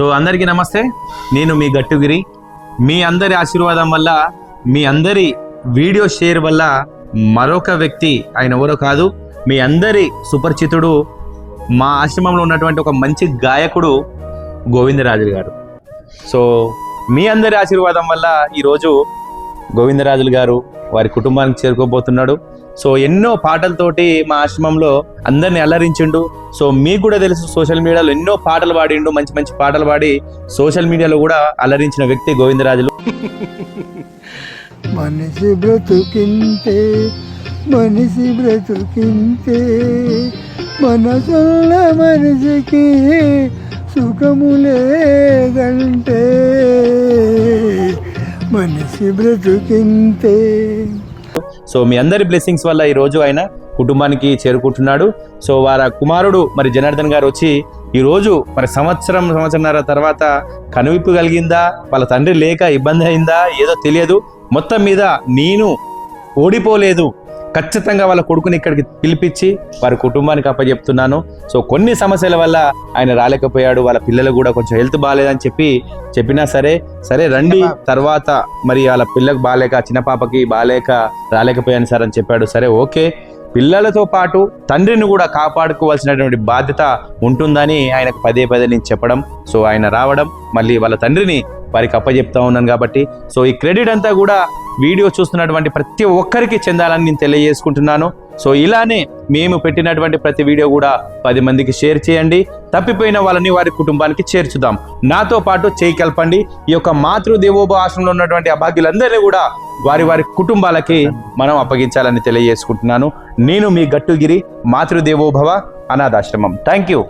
So అందరికీ నమస్తే. నేను మీ గట్టుగిరి. మీ అందరి ఆశీర్వాదం వల్ల మీ అందరి వీడియో షేర్ వల్ల మరొక వ్యక్తి ఆయన ఎవరో కాదు మీ అందరి సుపరిచితుడు మా ఆశ్రమంలో ఉన్నటువంటి ఒక మంచి గాయకుడు గోవిందరాజులు గారు. సో మీ అందరి ఆశీర్వాదం వల్ల ఈరోజు గోవిందరాజులు గారు వారి కుటుంబానికి చేరుకోబోతున్నాడు. సో ఎన్నో పాటలతోటి మా ఆశ్రమంలో అందరిని అల్లరించిండు సో మీకు కూడా తెలుసు సోషల్ మీడియాలో ఎన్నో పాటలు పాడిండు మంచి మంచి పాటలు పాడి సోషల్ మీడియాలో కూడా అల్లరించిన వ్యక్తి గోవిందరాజులు. మనిషి బ్రతుకింతే మనిషి బ్రతుకింతే మనసున్న మనిషికి సుఖం మనిషి బ్రతుకింతే సో మీ అందరి బ్లెస్సింగ్స్ వల్ల ఈ రోజు ఆయన కుటుంబానికి చేరుకుంటున్నాడు. సో వారి కుమారుడు మరి జనార్దన్ గారు వచ్చి ఈ రోజు మరి సంవత్సరం సంవత్సరంన్నర తర్వాత కనువిప్పు కలిగిందా? వాళ్ళ తండ్రి లేక ఇబ్బంది అయిందా? ఏదో తెలియదు. మొత్తం మీద నేను ఓడిపోలేదు. ఖచ్చితంగా వాళ్ళ కొడుకుని ఇక్కడికి పిలిపించి వారి కుటుంబానికి అప్పచెప్తున్నాను సో కొన్ని సమస్యల వల్ల ఆయన రాలేకపోయాడు. వాళ్ళ పిల్లలు కూడా కొంచెం హెల్త్ బాగాలేదని చెప్పి చెప్పినా సరే సరే రండి తర్వాత మరి వాళ్ళ పిల్లకు బాగాలేక చిన్న పాపకి బాగాలేక రాలేకపోయాను సార్ అని చెప్పాడు. సరే ఓకే. పిల్లలతో పాటు తండ్రిని కూడా కాపాడుకోవాల్సినటువంటి బాధ్యత ఉంటుందని ఆయనకు పదే పదే నేను చెప్పడం. సో ఆయన రావడం మళ్ళీ వాళ్ళ తండ్రిని వారికి అప్పచెప్తా ఉన్నాను కాబట్టి. సో ఈ క్రెడిట్ అంతా కూడా వీడియో చూస్తున్నటువంటి ప్రతి ఒక్కరికి చెందాలని నేను తెలియజేసుకుంటున్నాను. సో ఇలానే మేము పెట్టినటువంటి ప్రతి వీడియో కూడా పది మందికి షేర్ చేయండి. తప్పిపోయిన వాళ్ళని వారి కుటుంబానికి చేర్చుదాం. నాతో పాటు చేయి కలపండి. ఈ యొక్క మాతృదేవోభ ఆశ్రమంలో ఉన్నటువంటి అభాగ్యులందరినీ కూడా వారి వారి కుటుంబాలకి మనం అప్పగించాలని తెలియజేసుకుంటున్నాను. నేను మీ గట్టుగిరి మాతృదేవోభవ అనాథాశ్రమం. Thank you.